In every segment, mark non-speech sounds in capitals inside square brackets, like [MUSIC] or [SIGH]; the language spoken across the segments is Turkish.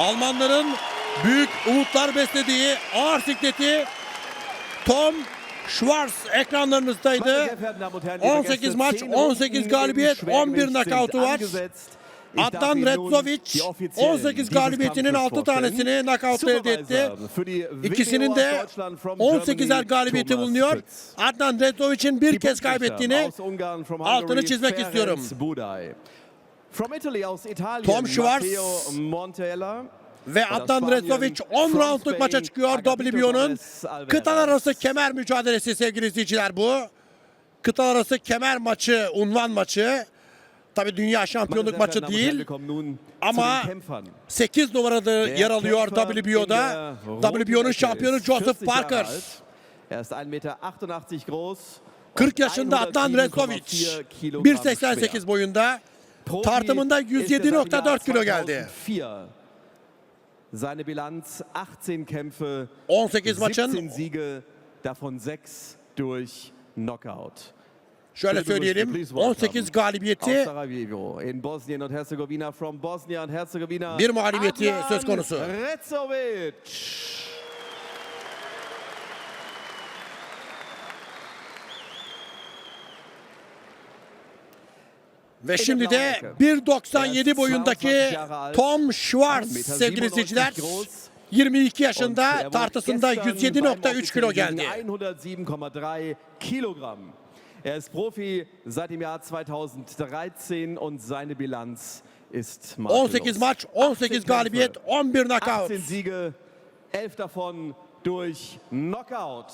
Almanların büyük umutlar beslediği ağır sikleti Tom Schwarz ekranlarınızdaydı. 18 maç, 18 galibiyet, 11 nakavtu var. Adnan Retzovic 18 galibiyetinin 6 tanesini nakavtla elde etti. İkisinin de 18'er galibiyeti bulunuyor. Adnan Retzovic'in bir kez kaybettiğini altını çizmek istiyorum. Tom Schwarz ve Adnan Retzovic 10 roundluk maça çıkıyor WBO'nun kıtalar arası kemer mücadelesi sevgili izleyiciler bu. Kıtalar arası kemer maçı, unvan maçı. Tabii dünya şampiyonluk maçı değil. ama 8 numarada yer alıyor WBO'da. WBO'nun şampiyonu Joseph Parker. 40 yaşında Adnan Retzovic. 1.88 boyunda. Tartımında 107.4 kilo geldi. Seine Bilanz 18 Kämpfe, 18 maçın 17 Siege, davon 6 durch Knockout. şöyle söyleyelim 18 galibiyeti. Bir mağlubiyeti söz konusu. Ve şimdi de 1.97 boyundaki Tom Schwarz sevgili izleyiciler. 22 yaşında tartısında 107.3 kilo geldi. 107,3 Kilogramm. Er ist Profi seit dem Jahr 2013 und seine Bilanz ist makellos. 18 maç, 18 galibiyet, 11 knockout. 18 Siege, 11 davon durch Knockout.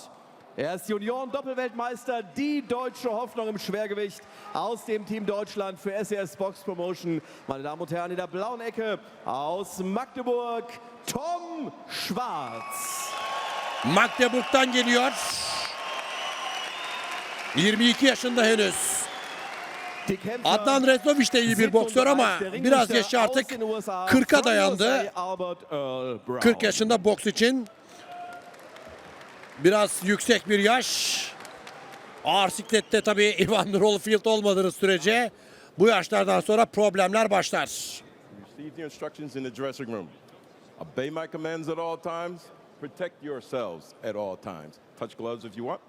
Er ist Junioren-Doppelweltmeister, die deutsche Hoffnung im Schwergewicht aus dem Team Deutschland für SES Box Promotion. Meine Damen und Herren, in der blauen Ecke aus Magdeburg, Tom Schwarz. Magdeburg'dan geliyor. 22 yaşında henüz. Adnan Retzovic de iyi bir boksör ama biraz yaşı artık 40'a dayandı. 40 yaşında boks için biraz yüksek bir yaş. Ağır siklette tabii [LAUGHS] Ivan Rolfield olmadığı sürece bu yaşlardan sonra problemler başlar. Receive the instructions in the dressing room. Obey my commands at all times. Protect yourselves at all times. Touch gloves if you want.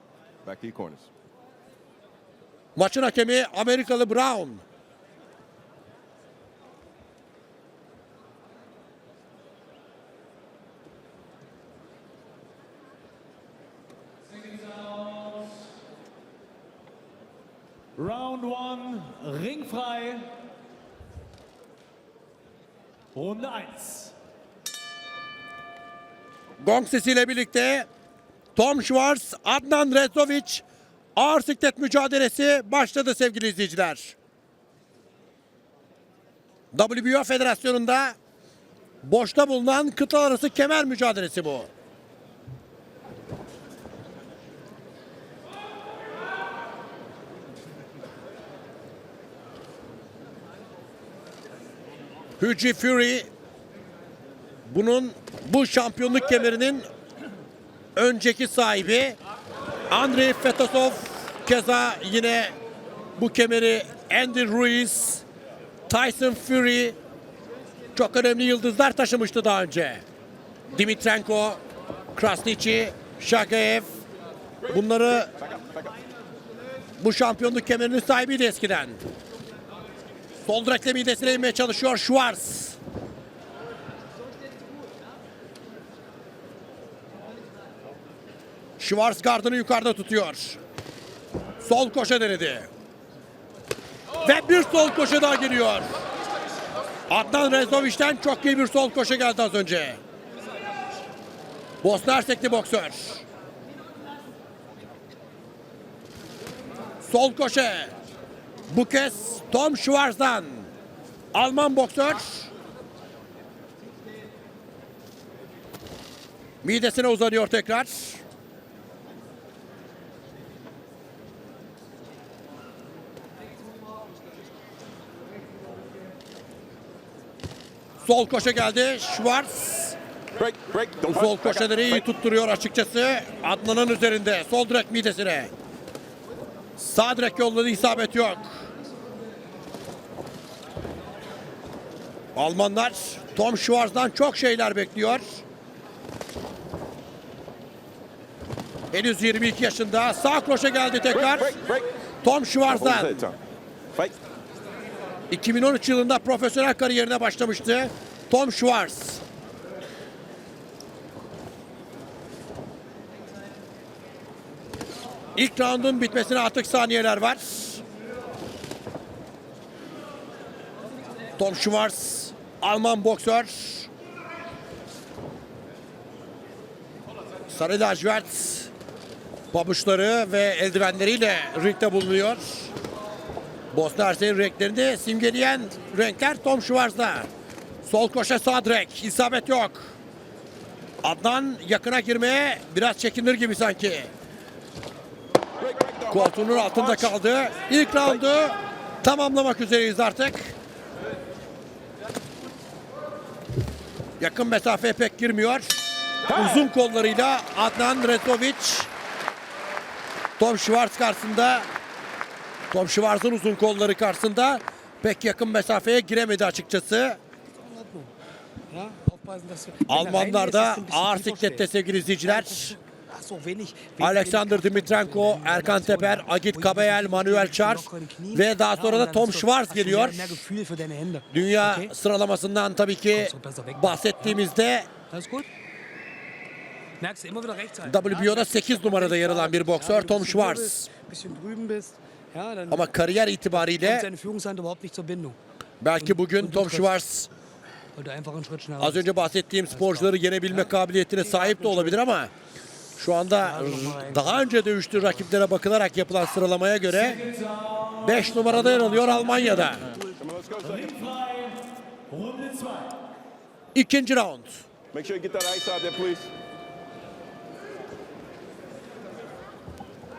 Back to your corners. Maçın hakemi Amerikalı Brown. Round one, ringfrei. Runde 1. Gong sesiyle birlikte Tom Schwarz, Adnan Retzovic ağır siklet mücadelesi başladı sevgili izleyiciler. WBO Federasyonu'nda boşta bulunan kıtalar arası kemer mücadelesi bu. Fuji Fury bunun bu şampiyonluk kemerinin önceki sahibi Andrei Fetisov keza yine bu kemeri Andy Ruiz, Tyson Fury çok önemli yıldızlar taşımıştı daha önce. Dimitrenko, Krasniqi, Shagayev bunları bu şampiyonluk kemerinin sahibiydi eskiden. Sol direkle midesine inmeye çalışıyor Schwarz. Schwarz gardını yukarıda tutuyor. Sol koşa denedi. Ve bir sol koşa daha geliyor. Adnan Rezovic'den çok iyi bir sol koşa geldi az önce. Bosna Hersekli boksör. Sol koşa. Bu kez Tom Schwarz'dan. Alman boksör. Midesine uzanıyor tekrar. Sol koşa geldi. Schwarz. Break, break. Sol koşaları iyi tutturuyor açıkçası. Adnan'ın üzerinde. Sol direk midesine. Sağ direk yolladı isabet yok. Almanlar Tom Schwarz'dan çok şeyler bekliyor. Henüz 22 yaşında. Sağ kroşe geldi tekrar. Break, break. Tom Schwarz'dan. that time. Fight. 2013 yılında profesyonel kariyerine başlamıştı. Tom Schwarz. İlk roundun bitmesine artık saniyeler var. Tom Schwarz, Alman boksör. Sarı lacivert pabuçları ve eldivenleriyle ringde bulunuyor. Bosna Hersek'in renklerini simgeleyen renkler Tom Schwarz'da. Sol koşa sağ direk. İsabet yok. Adnan yakına girmeye biraz çekinir gibi sanki. Koltuğunun altında kaldı. İlk roundu tamamlamak üzereyiz artık. Yakın mesafe pek girmiyor. Uzun kollarıyla Adnan Rezovic Tom Schwarz karşısında Tom Schwarz'ın uzun kolları karşısında pek yakın mesafeye giremedi açıkçası. Almanlar da ağır siklette sevgili izleyiciler. Alexander Dimitrenko, Erkan Teper, Agit Kabayel, Manuel Çar ve daha sonra da Tom Schwarz geliyor. Dünya sıralamasından tabii ki bahsettiğimizde WBO'da 8 numarada yer alan bir boksör Tom Schwarz. Ama kariyer itibariyle belki bugün Tom Schwarz az önce bahsettiğim sporcuları yenebilme kabiliyetine sahip de olabilir ama şu anda daha önce dövüştüğü rakiplere bakılarak yapılan sıralamaya göre 5 numarada yer alıyor Almanya'da. Come on, let's go. second. Ringfrei, Runde 2. İkinci round.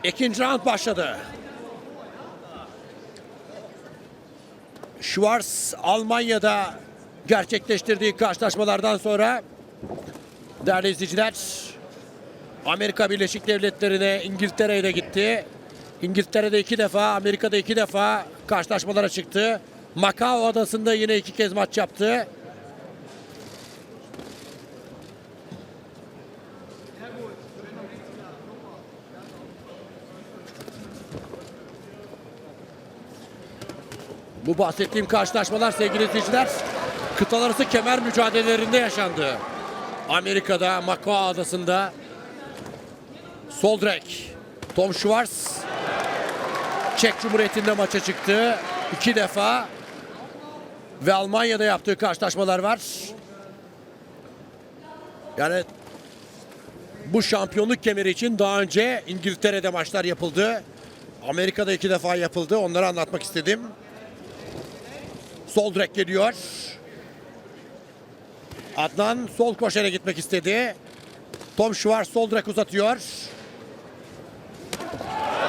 İkinci round başladı. Schwarz Almanya'da gerçekleştirdiği karşılaşmalardan sonra değerli izleyiciler Amerika Birleşik Devletleri'ne İngiltere'ye de gitti. İngiltere'de iki defa, Amerika'da iki defa karşılaşmalara çıktı. Macao adasında yine iki kez maç yaptı. Bu bahsettiğim karşılaşmalar sevgili izleyiciler kıtalar arası kemer mücadelelerinde yaşandı. Amerika'da, Macao adasında sol direk Tom Schwarz Çek Cumhuriyeti'nde maça çıktı. iki defa ve Almanya'da yaptığı karşılaşmalar var. Yani bu şampiyonluk kemeri için daha önce İngiltere'de maçlar yapıldı. Amerika'da iki defa yapıldı. Onları anlatmak istedim. Sol direk geliyor. Adnan sol koşara gitmek istedi. Tom Schwarz sol direk uzatıyor.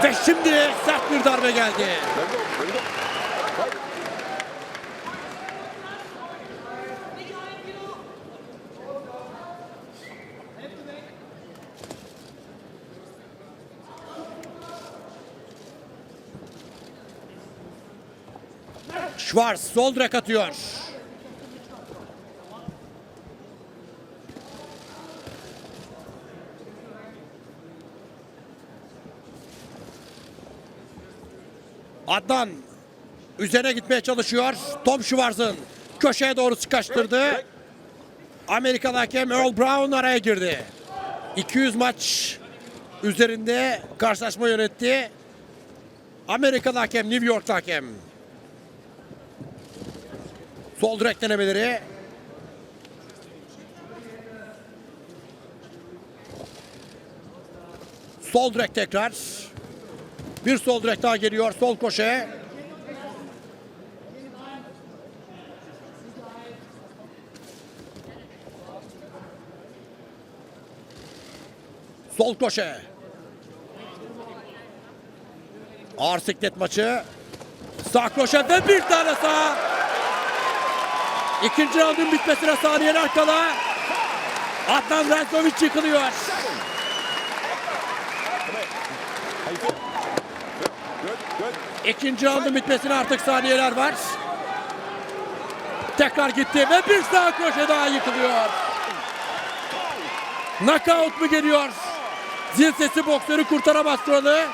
Ve şimdi sert bir darbe geldi. Schwarz sol direk atıyor. Adnan üzerine gitmeye çalışıyor. Tom Schwarz'ın köşeye doğru sıkıştırdı. Amerikalı hakem Earl Brown araya girdi. 200 maç üzerinde karşılaşma yönetti. Amerikalı hakem, New York'ta hakem. Sol direk denemeleri. Sol direk tekrar. Bir sol direk daha geliyor. Sol koşe. Sol koşe. Ağır siklet maçı. Sağ koşe ve bir tane sağ. İkinci roundun bitmesine saniyeler kala Adnan Renkovic yıkılıyor. İkinci roundun bitmesine artık saniyeler var. Tekrar gitti ve bir sağ kroşe daha yıkılıyor. Knockout mu geliyor? Zil sesi boksörü kurtaramaz kuralı.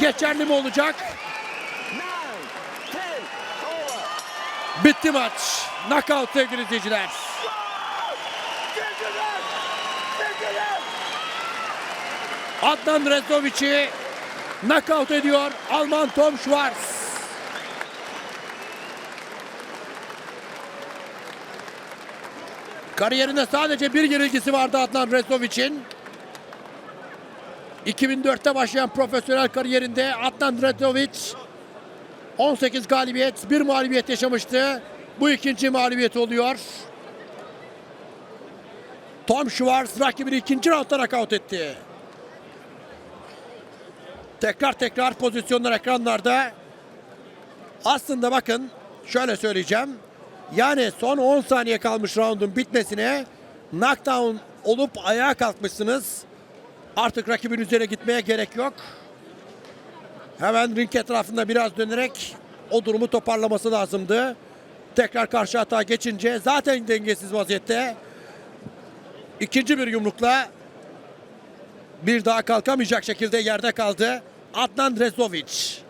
Geçerli mi olacak? Bitti maç. Knockout sevgili izleyiciler. Adnan Rezovic'i knockout ediyor Alman Tom Schwarz. Kariyerinde sadece bir yenilgisi vardı Adnan Rezovic'in. 2004'te başlayan profesyonel kariyerinde Adnan Rezovic 18 galibiyet, bir mağlubiyet yaşamıştı. Bu ikinci mağlubiyet oluyor. Tom Schwarz rakibini ikinci roundda knockout etti. Tekrar tekrar pozisyonlar ekranlarda. Aslında bakın şöyle söyleyeceğim. Yani son 10 saniye kalmış roundun bitmesine knockdown olup ayağa kalkmışsınız. Artık rakibin üzerine gitmeye gerek yok. Hemen ring etrafında biraz dönerek o durumu toparlaması lazımdı. Tekrar karşı hata geçince zaten dengesiz vaziyette. İkinci bir yumrukla bir daha kalkamayacak şekilde yerde kaldı. Adnan Rezovic.